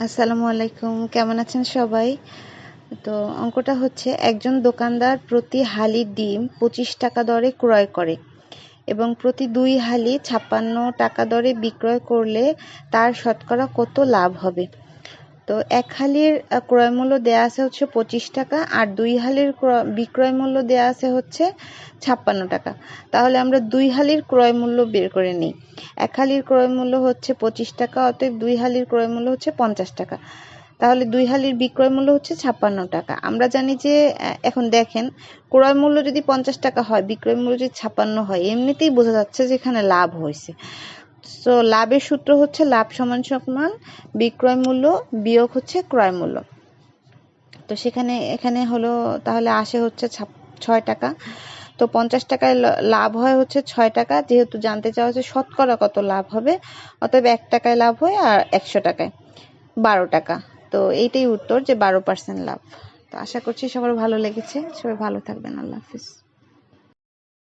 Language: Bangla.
আসসালামু আলাইকুম, কেমন আছেন সবাই? তো অঙ্কটা হচ্ছে, একজন দোকানদার প্রতি হালি ডিম পঁচিশ টাকা দরে ক্রয় করে এবং প্রতি দুই হালি ছাপ্পান্ন টাকা দরে বিক্রয় করলে তার শতকরা কত লাভ হবে? তো এক হালির ক্রয় মূল্য দেওয়া আছে হচ্ছে পঁচিশ টাকা আর দুই হালির বিক্রয় মূল্য দেওয়া আছে হচ্ছে ছাপ্পান্ন টাকা। তাহলে আমরা দুই হালির ক্রয় মূল্য বের করে নিই। এক হালির ক্রয় মূল্য হচ্ছে পঁচিশ টাকা, অতএব দুই হালির ক্রয় মূল্য হচ্ছে পঞ্চাশ টাকা। তাহলে দুই হালির বিক্রয় মূল্য হচ্ছে ছাপ্পান্ন টাকা। আমরা জানি যে এখন দেখেন, ক্রয় মূল্য যদি পঞ্চাশ টাকা হয়, বিক্রয় মূল্য যদি ছাপ্পান্ন হয়, এমনিতেই বোঝা যাচ্ছে যে এখানে লাভ হয়েছে। সো লাভের সূত্র হচ্ছে লাভ সমান সমান, বিক্রয় মূল্য, বিয়োগ হচ্ছে ক্রয় মূল্য। তো সেখানে, এখানে হলো, তাহলে আসে হচ্ছে ছয় টাকা। তো পঞ্চাশ টাকায় লাভ হয় হচ্ছে ছয় টাকা, যেহেতু জানতে চাওয়া হচ্ছে শতকরা কত লাভ হবে, অতএব এক টাকায় লাভ হয় আর একশো টাকায়, বারো টাকা। তো এইটাই উত্তর যে বারো পার্সেন্ট লাভ। তো আশা করছি সবার ভালো লেগেছে। সবাই ভালো থাকবেন। আল্লাহ হাফিজ।